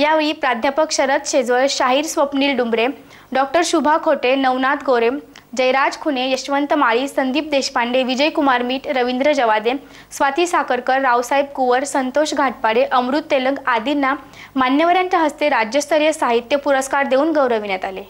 यावेळी प्राध्यापक शरद शेजवळ शाहीर स्वप्नील डुंबरे डॉक्टर शुभा खोटे नवनाथ गोरे जयराज खुने यशवंत माळी संदीप देशपांडे विजयकुमार मीठ रवींद्र जवादे स्वाती साखरकर रावसाहेब कुवर संतोष घाटपाडे अमृत तेलंग आदींना मान्यवरांच्या हस्ते राज्यस्तरीय साहित्य पुरस्कार देऊन गौरविण्यात आले.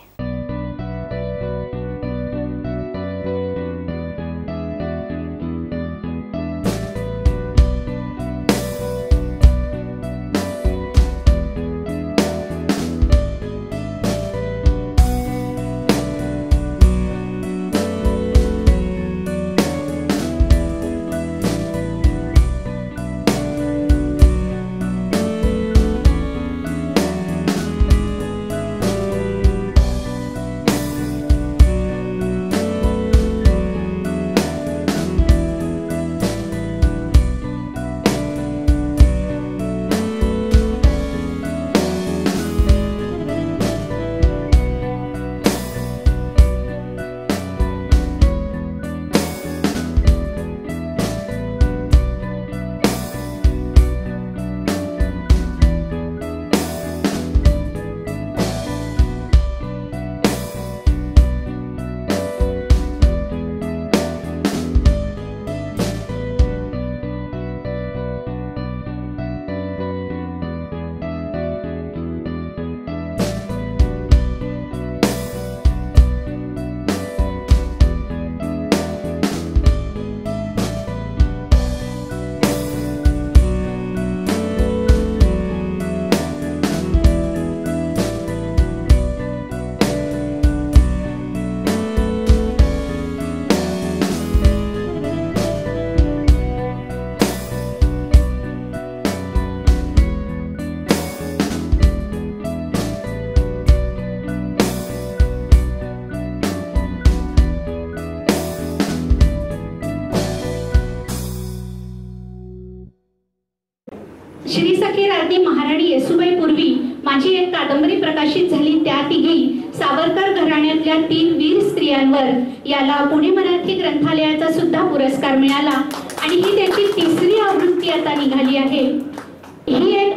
एक कादंबरी प्रकाशित झाली त्या तिघी सावरकर घराण्यातल्या तीन वीर स्त्रियांवर. याला पुणे मराठी ग्रंथालयाचा सुद्धा पुरस्कार मिळाला. आणि ही त्याची तिसरी आवृत्ती आता निघाली आहे. ही एक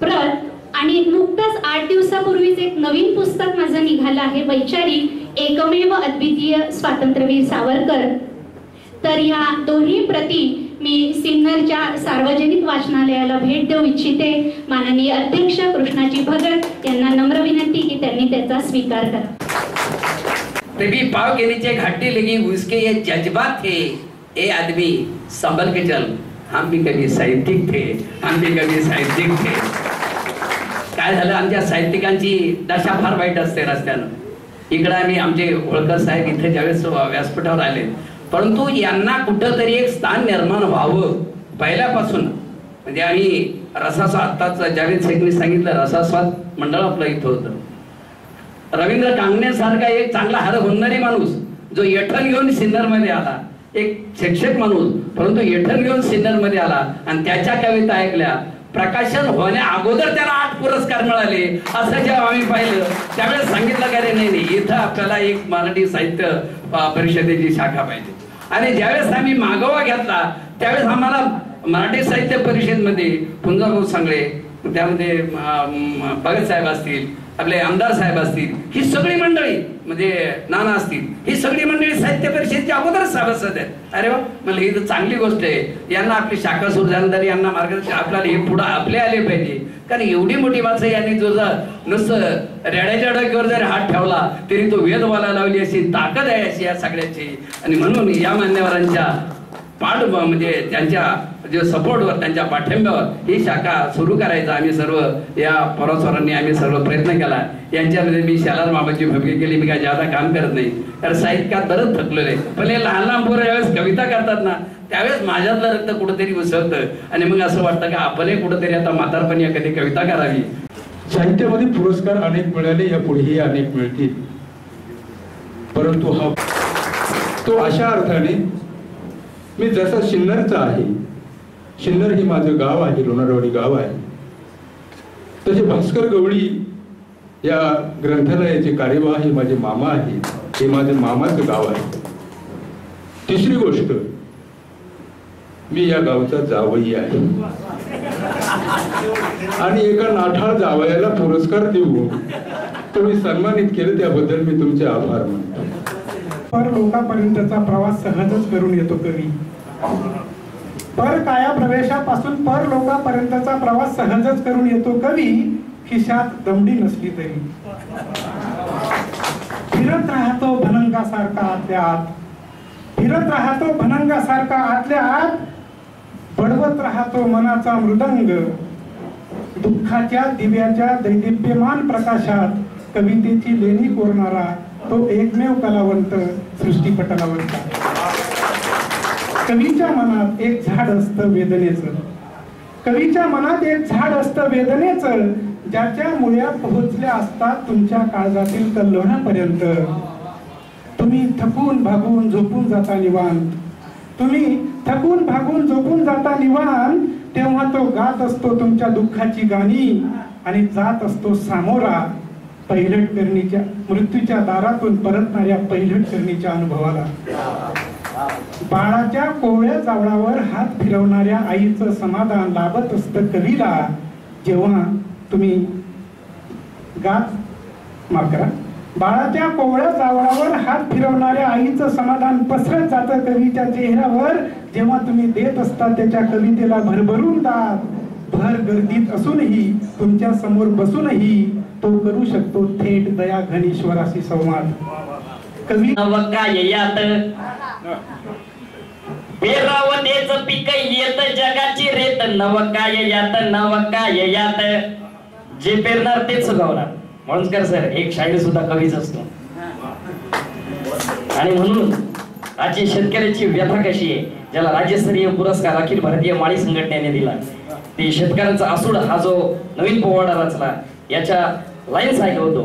प्रत आणि नुकताच आठ दिवसापूर्वीच एक नवीन पुस्तक माझं निघालं आहे वैचारिक एकमेव अद्वितीय स्वातंत्र्यवीर सावरकर. तर या दोन्ही प्रती मी सिन्नरच्या सार्वजनिक वाचनालयाला भेट देऊ इच्छिते. माननीय अध्यक्ष कृष्णाजी भगत यांना नम्र विनंती की त्यांनी त्याचा स्वीकार करा. तभी पाव के नीचे घाटी लगी उसके ये जज्बा थे ए आदमी संभल के चल. हम भी कभी साहित्यिक थे हम भी कभी साहित्यिक थे. काय झालं? आमच्या साहित्यिकांची दशा फार वाईट असते रस्त्यानं. इकडं आम्ही आमचे होळकर साहेब इथे ज्यावेळेस व्यासपीठावर आले परंतु यांना कुठंतरी एक स्थान निर्माण व्हावं. पहिल्यापासून. म्हणजे आम्ही रसास्वाद आत्ताच जावेद शेखनी सांगितलं रसास्वाद मंडळ आपलं इथं होतं. रवींद्र कांगण्यासारखा एक चांगला हर होणारी माणूस जो येठण घेऊन सिन्नरमध्ये आला. एक शिक्षक माणूस परंतु येठण घेऊन सिन्नरमध्ये आला. आणि त्याच्या कविता ऐकल्या. प्रकाशन होण्या अगोदर त्याला आठ पुरस्कार मिळाले. असं जेव्हा आम्ही पाहिलं त्यावेळेस सांगितलं का रे नाही नाही इथं आपल्याला एक मराठी साहित्य परिषदेची शाखा पाहिजे. आणि ज्यावेळेस आम्ही मागोवा घेतला त्यावेळेस आम्हाला मराठी साहित्य परिषदमध्ये कुंजाभाऊ सांगळे त्यामध्ये अं, भगत साहेब असतील आपले आमदार साहेब असतील ही सगळी मंडळी म्हणजे नाना असतील ही सगळी मंडळी साहित्य परिषदेच्या अगोदरच सभासद आहेत. अरे वा मला ही तर चांगली गोष्ट आहे. यांना आपली शाखा सुरू झाल्यानंतर यांना मार्गदर्शन आपल्याला हे पुढे आपले आले पाहिजे. कारण एवढी मोठी माणसं यांनी जो जर नुसतं रेड्याच्या डोक्यावर जरी हात ठेवला तरी तो वेद व्हायला लावली अशी ताकद आहे अशी या सगळ्याची. आणि म्हणून या मान्यवरांच्या पाठ म्हणजे त्यांच्या जे सपोर्टवर त्यांच्या पाठिंब्यावर ही शाखा सुरू करायचा आम्ही सर्व या परस्वरांनी आम्ही सर्व प्रयत्न केला. यांच्यामध्ये मी शालार बाबाची भूमिका केली मी काय ज्यादा काम करत नाही. कारण साहित्यात बरंच थकलेलं आहे पण हे लहान लहान पोरं ज्यावेळेस कविता करतात ना त्यावेळेस माझ्यातलं रक्त कुठंतरी उसळतं. आणि मग असं वाटतं की आपणही कुठंतरी आता म्हातारपणी एखादी कविता करावी. साहित्यामध्ये पुरस्कार अनेक मिळाले या पुढेही अनेक मिळतील. परंतु हा तो अशा अर्थाने मी जसा शिन्नरचा आहे शिन्नर हे माझं गाव आहे लोणारवाडी गाव आहे. तसे भास्कर गवळी या ग्रंथालयाचे कार्यवाह हे माझे मामा आहे हे माझ्या मामाचं गाव आहे. तिसरी गोष्ट मी या गावचा जावई आहे. आणि एका नाठाळ जावयाला पुरस्कार देऊ तुम्ही सन्मानित केलं त्याबद्दल मी तुमचे आभार मानतो. पर लोकांपर्यंतचा प्रवास सहजच करून येतो कवी. पर काया प्रवेशापासून पर लोकांपर्यंतचा प्रवास सहजच करून येतो कवी खिशात दमडी नसली तरी. फिरत राहतो भनंगासारखा आतल्या आत. फिरत राहतो भनंगासारखा आतल्या आत. बडवत राहतो मनाचा मृदंग. दुःखाच्या दिव्याच्या दैदिप्यमान प्रकाशात कवितेची लेणी कोरणारा तो एकमेव कलावंत सृष्टीपटलावरचा कवीच्या मनात एक झाड असतं वेदनेचं. कवीच्या मनात एक झाड असतं वेदनेचं ज्याच्या मुळ्या पोहोचल्या असतात तुमच्या काळजातील कल्लोळापर्यंत. तुम्ही थकून भागून झोपून जाता निवांत. तुम्ही थकून भागून झोपून जाता निवांत तेव्हा तो गात असतो तुमच्या दुःखाची गाणी आणि जात असतो सामोरा. पहिलट करणीच्या मृत्यूच्या दारातून परतणाऱ्या पहिलट करणीच्या अनुभवाला. बाळाच्या कोवळ्या चावळावर हात फिरवणाऱ्या आईचं समाधान लाभत असतं कवीला जेव्हा तुम्ही गात माफ करा. बाळाच्या कोवळ्या चावळावर हात फिरवणाऱ्या आईचं समाधान पसरत जातं कवीच्या चेहऱ्यावर जेव्हा तुम्ही देत असता त्याच्या कवितेला भरभरून दात. भर गर्दीत असूनही तुमच्यासमोर बसूनही तो करू शकतो थेट दया घनेश्वराशी संवाद. कवी काय यात पेरावतेच पीक येत जगाची रेत. नवकाय यात नवकाय यात जे पेरणार तेच सुगावणार. म्हणून सर एक शाहीर सुद्धा कवीच असतो. आणि म्हणून आजची शेतकऱ्याची व्यथा कशी आहे ज्याला राज्यस्तरीय पुरस्कार अखिल भारतीय माळी संघटनेने दिला ते शेतकऱ्यांचा आसूड हा जो नवीन पोवाडा रचला याच्या लाईन्स ऐकवतो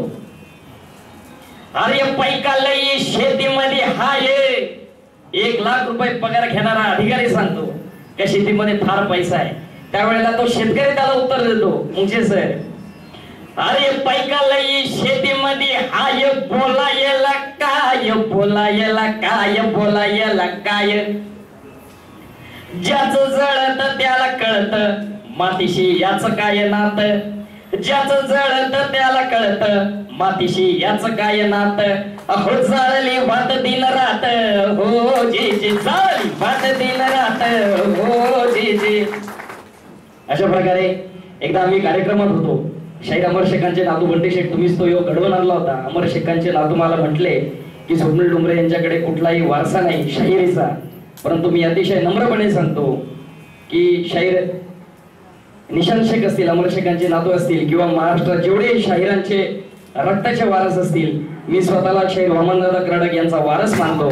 अरे पैका लई शेतीमध्ये ये एक लाख रुपये पगार घेणारा अधिकारी सांगतो त्या शेतीमध्ये फार पैसा आहे. त्यावेळेला तो शेतकरी त्याला उत्तर देतो मुंचे सर अरे पैका लई शेतीमध्ये हाय बोलायला काय बोलायला काय बोलायला काय? ज्याच जळत त्याला कळत मातीशी याच काय नात? ज्याच जळत त्याला कळत मातीशी याच काय नात? अहो जाळली भात दिन रात हो जी जी जाळली भात दिन रात हो जी जी. अशा प्रकारे एकदा आम्ही कार्यक्रमात होतो. शाहीर अमर शेखांचे नातू बंडे शेख तुम्हीच तो योग घडवून आणला होता. अमर शेखांचे नातू मला म्हटले की स्वप्नील डुमरे यांच्याकडे कुठलाही वारसा नाही शाहिरीचा. परंतु मी अतिशय नम्रपणे सांगतो की शाहीर निशांत शेख असतील अमर शेखांचे नातू असतील किंवा महाराष्ट्रात जेवढे शाहिरांचे रक्ताचे वारस असतील मी स्वतःला शाहीर वामनदादा कराडक यांचा वारस मानतो.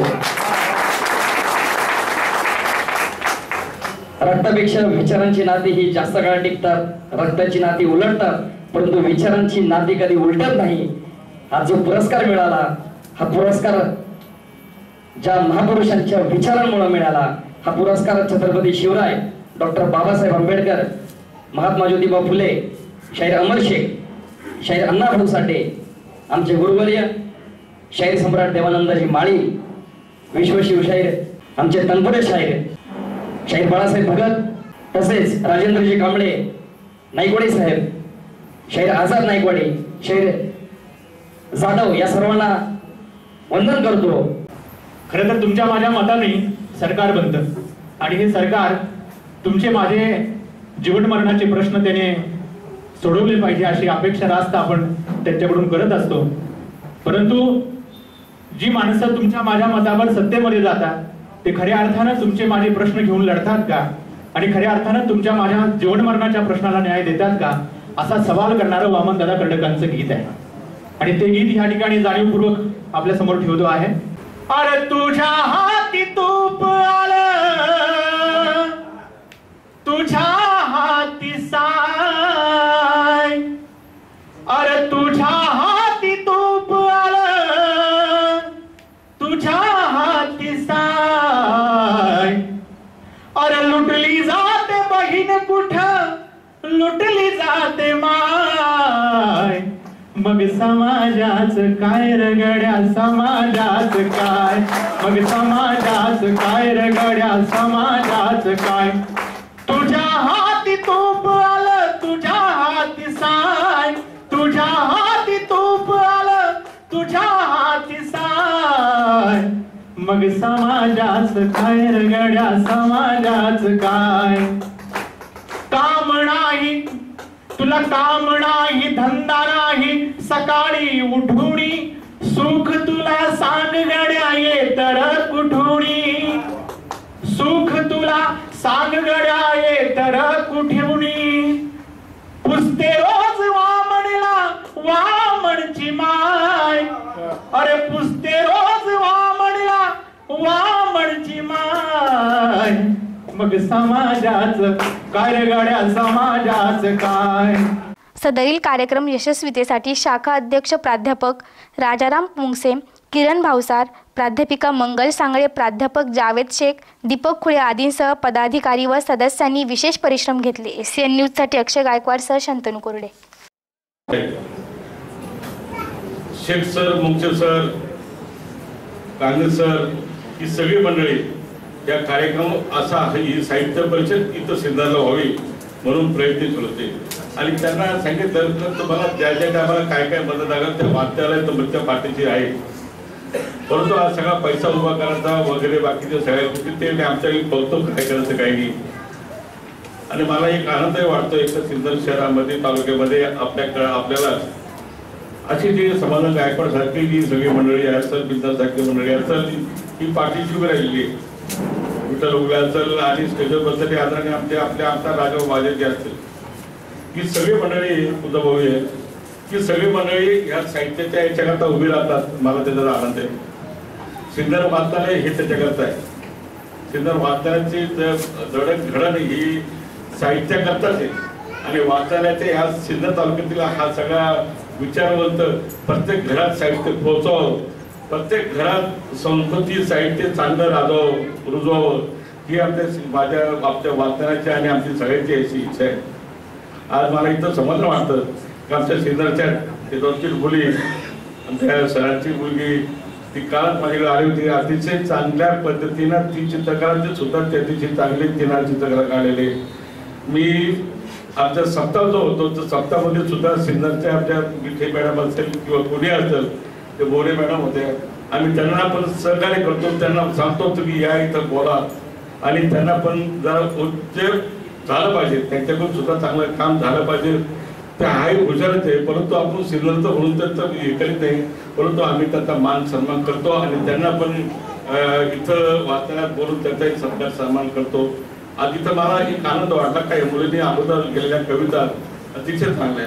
रक्तापेक्षा विचारांची नाती ही जास्त काळ टिकतात रक्ताची नाती उलटतात परंतु विचारांची नाती कधी उलटत नाही. हा जो पुरस्कार मिळाला हा पुरस्कार ज्या महापुरुषांच्या विचारांमुळे मिळाला हा पुरस्कार छत्रपती शिवराय डॉक्टर बाबासाहेब आंबेडकर महात्मा ज्योतिबा फुले शाहीर अमर शेख शाहीर अण्णाभाऊ साठे आमचे गुरुवर्य शाहीर सम्राट देवानंदजी माळी विश्वशिवशाहीर आमचे तनपुरे शाहीर शाहीर बाळासाहेब भगत तसेच राजेंद्रजी कांबळे नाईकवाडी साहेब शाहीर आझाद नाईकवाडी शाहीर जाधव या सर्वांना वंदन करतो. खरं तर तुमच्या माझ्या मताने सरकार बनतं. आणि हे सरकार तुमचे माझे जीवन मरणाचे प्रश्न त्याने सोडवले पाहिजे अशी अपेक्षा रास्त आपण त्यांच्याकडून करत असतो. परंतु जी माणसं तुमच्या माझ्या मतावर सत्तेमध्ये जातात ते खऱ्या अर्थानं तुमचे माझे प्रश्न घेऊन लढतात का? आणि खऱ्या अर्थानं तुमच्या माझ्या जीवनमरणाच्या प्रश्नाला न्याय देतात का? असा सवाल करणारं वामनदादा कर्डकांचं गीत आहे. आणि ते गीत ह्या ठिकाणी जाणीवपूर्वक आपल्यासमोर ठेवतो आहे. अरे तुझ्या हाती तू मग समाजाच काय रगड्या समाजाच काय? मग समाजाच काय रगड्या समाजाच काय? तुझ्या हाती तोप आलं तुझ्या हाती साय. तुझ्या हाती तोप आलं तुझ्या हाती साय. मग समाजाच काय रगड्या समाजाच काय? काम नाही तुला काम नाही धंदा नाही सकाळी उठुणी सुख तुला सांग गड्या ये तर कुठुणी सुख तुला सांग गड्या ये तर कुठुणी पुसते रोज वामणला वामणची माय. अरे पुसते मग समाजाच काय रे गाड्या समाजाच काय? सदरील कार्यक्रम यशस्वीतेसाठी शाखा अध्यक्ष प्राध्यापक राजाराम मुंगसे किरण भावसार प्राध्यापिका मंगल सांगळे प्राध्यापक जावेद शेख दीपक खुळे आदींसह पदाधिकारी व सदस्यांनी विशेष परिश्रम घेतले. एस सी एन न्यूजसाठी अक्षय गायकवाड सह Shantanu Korde. Shaikh sir Mungse sir Kange sir ही सगळी मंडळी या कार्यक्रम असा ही साहित्य परिषद इथं सिद्धाला व्हावी म्हणून प्रयत्न सुरू होते. आणि त्यांना सांगितलं तर तुम्हाला ज्या ज्या टायमाला काय काय मदत लागेल त्या वाद्यालय तुमच्या पाठीची आहे. परंतु हा सगळा पैसा उभा करायचा वगैरे बाकीच्या सगळ्या गोष्टी ते मी आमच्या कौतुक काय करायचं काही नाही. आणि मला एक आनंदही वाटतो एक तर सिंदर शहरामध्ये तालुक्यामध्ये आपल्या आपल्याला अशी जी समाधान गायकवाड सारखी जी सगळी मंडळी आहे असेल बिंदर सारखी मंडळी असेल ही पार्टीची उभी राहिलेली आहे. विठ्ठल उभे असेल आणि स्टेजवर बसलेले आदरणीय आमचे आपल्या आमदार राजा वाजे जे असतील. ही सगळी मंडळी उद्भवी आहे की सगळी मंडळी या साहित्याच्या याच्याकरता उभी राहतात. मला त्याचा आनंद आहे. सिंदर वाचनालय हे त्याच्याकरता आहे. सिंदर वाचनाची धडक घडण ही साहित्याकरताच आहे. आणि वाचनालयाच्या ह्या सिंदर तालुक्यातील हा सगळा विचारवंत प्रत्येक घरात साहित्य पोहोचावं प्रत्येक घरात संस्कृती साहित्य चांगलं राजावं रुजवावं ही आमच्या माझ्या आपल्या वाचनाची आणि आमची सगळ्यांची अशी इच्छा आहे. आज मला इथं समजलं वाटतं की आमच्या शेजारच्या ते मुली आमच्या सरांची मुलगी ती काळात माझ्याकडे आली होती. अतिशय चांगल्या पद्धतीनं ती चित्रकलाचे सुद्धा ते अतिशय चांगले तिनं चित्रकला काढलेले. मी आमचा सप्ताह जो होतो तो सप्ताहामध्ये सुद्धा सिन्नरच्या आमच्या विखे मॅडम असेल किंवा कुणी असेल ते बोरे मॅडम होते. आम्ही त्यांना पण सहकार्य करतो. त्यांना सांगतो की या इथं बोला. आणि त्यांना पण जरा उच्च झालं पाहिजे. त्यांच्याकडून सुद्धा चांगलं काम झालं पाहिजे. ते आहे हुशारच आहे परंतु आपण सिन्नरचं म्हणून तर हे करीत नाही. परंतु आम्ही त्यांचा मान सन्मान करतो आणि त्यांना पण इथं वाचण्यात बोलून त्यांचाही सत्कार सन्मान करतो. आज इथं मला एक आनंद वाटला काही मुलींनी अगोदर केलेल्या कविता अतिशय चांगल्या